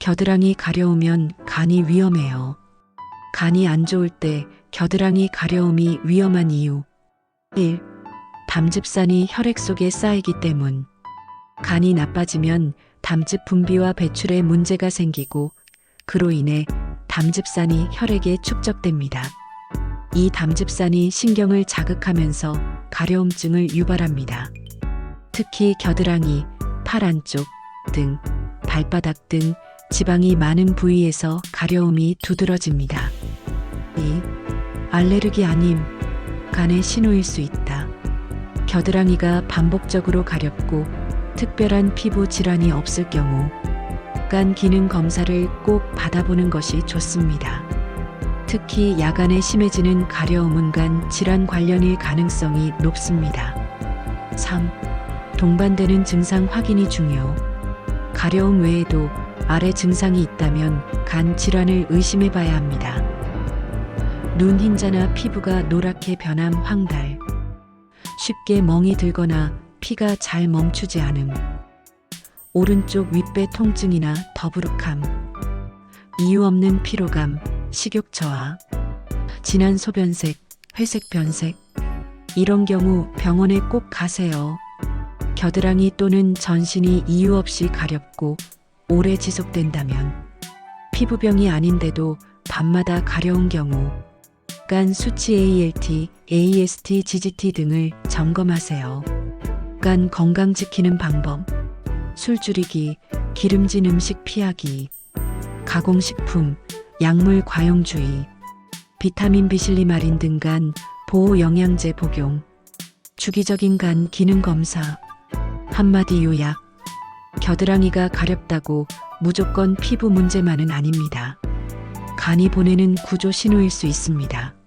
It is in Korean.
겨드랑이 가려우면 간이 위험해요. 간이 안 좋을 때 겨드랑이 가려움이 위험한 이유. 1. 담즙산이 혈액 속에 쌓이기 때문. 간이 나빠지면 담즙 분비와 배출에 문제가 생기고 그로 인해 담즙산이 혈액에 축적됩니다. 이 담즙산이 신경을 자극하면서 가려움증을 유발합니다. 특히 겨드랑이, 팔 안쪽 등 발바닥 등 지방이 많은 부위에서 가려움이 두드러집니다. 2. 알레르기 아님 간의 신호일 수 있다. 겨드랑이가 반복적으로 가렵고 특별한 피부 질환이 없을 경우 간 기능 검사를 꼭 받아보는 것이 좋습니다. 특히 야간에 심해지는 가려움은 간 질환 관련일 가능성이 높습니다. 3. 동반되는 증상 확인이 중요. 가려움 외에도 아래 증상이 있다면 간 질환을 의심해 봐야 합니다. 눈 흰자나 피부가 노랗게 변함 황달. 쉽게 멍이 들거나 피가 잘 멈추지 않음. 오른쪽 윗배 통증이나 더부룩함. 이유 없는 피로감, 식욕 저하. 진한 소변색, 회색 변색. 이런 경우 병원에 꼭 가세요. 겨드랑이 또는 전신이 이유 없이 가렵고 오래 지속된다면 피부병이 아닌데도 밤마다 가려운 경우 간 수치 ALT, AST, GGT 등을 점검하세요. 간 건강 지키는 방법 술 줄이기, 기름진 음식 피하기, 가공식품, 약물 과용주의, 비타민 비실리마린 등 간 보호 영양제 복용, 주기적인 간 기능 검사, 한마디 요약, 겨드랑이가 가렵다고 무조건 피부 문제만은 아닙니다. 간이 보내는 구조 신호일 수 있습니다.